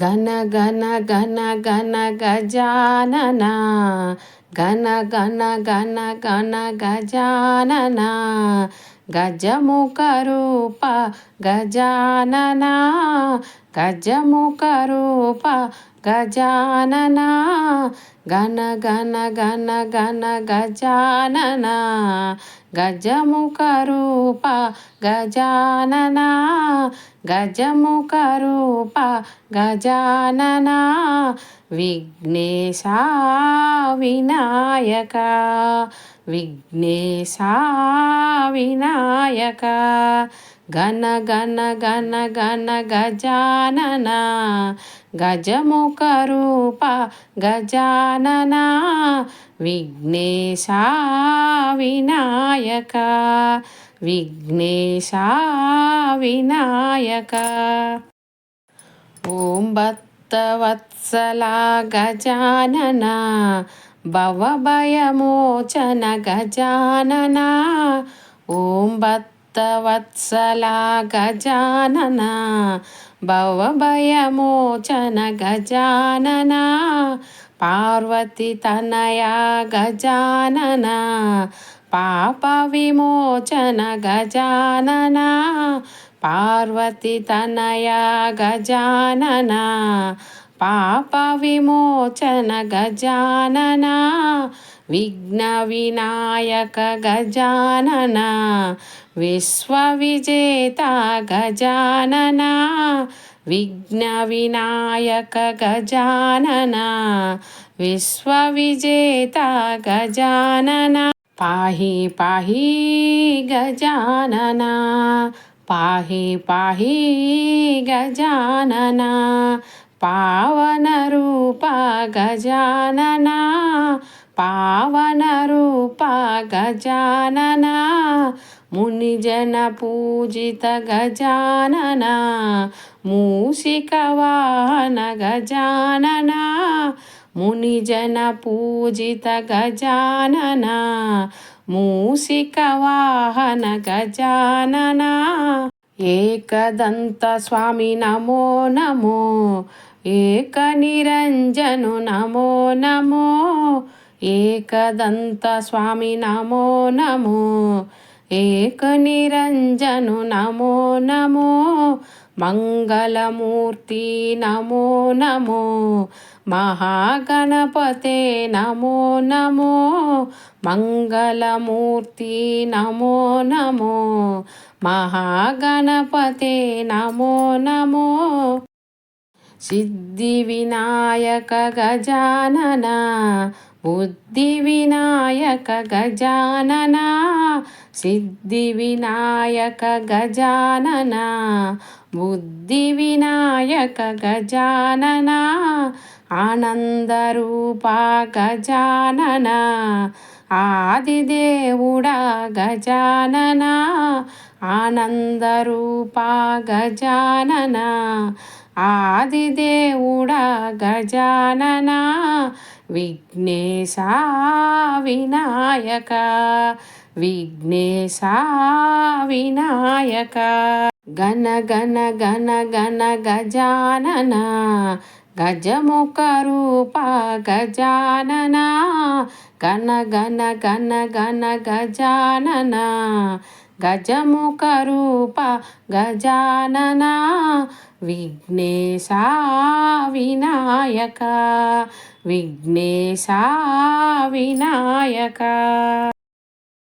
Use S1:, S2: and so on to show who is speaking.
S1: గణ గణ గణ గణ గజానన. గణ గణ గణ గణ గజానన. గజముఖ రూప గజానన. గజముఖ రూప గజానన గణ గణ గణ గణ గజానన గజముఖ రూప గజానన గజముఖ రూప గజానన విఘ్నేశ వినాయక విఘ్నేశ వినాయక గణ గణ గణ గణ గజానన గజముఖ రూప గజానన విఘ్నేశ వినాయక విఘ్నేశ వినాయక ఓం భక్తవత్సలా గజానన భవభయమోచన గజానన ఓం భక్తవత్సలా గజానన భవభయమోచన గజానన పార్వతి తనయా గజానన పాప విమోచన గజానన పార్వతి తనయ గజానన పాప విమోచన గజానన విఘ్న వినాయక గజానన. విశ్వవిజేత గజానన విఘ్న వినాయక గజానన విశ్వవిజేత पाहि पाहि गजानना पावनरूपा रूप पावनरूपा पावनरूप गजानना मुनिजन पूजित गजानना मूषिकवाहन शिकवा गजानना मुनिजन पूजित गजानना మూసిక వాహన గజానన వాహన గజానన ఏకదంత స్వామి నమో నమో. ఏక నిరంజను నమో నమో. ఏకదంత స్వామి నమో నమో. ఏక నిరంజను నమో నమో. మంగళమూర్తి నమో నమో. మహాగణపతే నమో నమో మంగళమూర్తి నమో నమో మహాగణపతే నమో నమో సిద్ధి వినాయక గజానన బుద్ధి వినాయక గజానన సిద్ధి వినాయక గజానన బుద్ధి వినాయక గజానన ఆనందరూప గజానన ఆదిదేవుడా గజానన ఆనందరూప గజానన ఆదిదేవుడా గజానన విఘ్నేశ వినాయక విఘ్నేశ వినాయక. గణ గణ గణ గణ గజానన గజముఖ రూప గజానన గణ గణ గణ గణ గజానన గజముఖ రూప గజానన విఘ్నేశ వినాయక విఘ్నేశ వినాయక.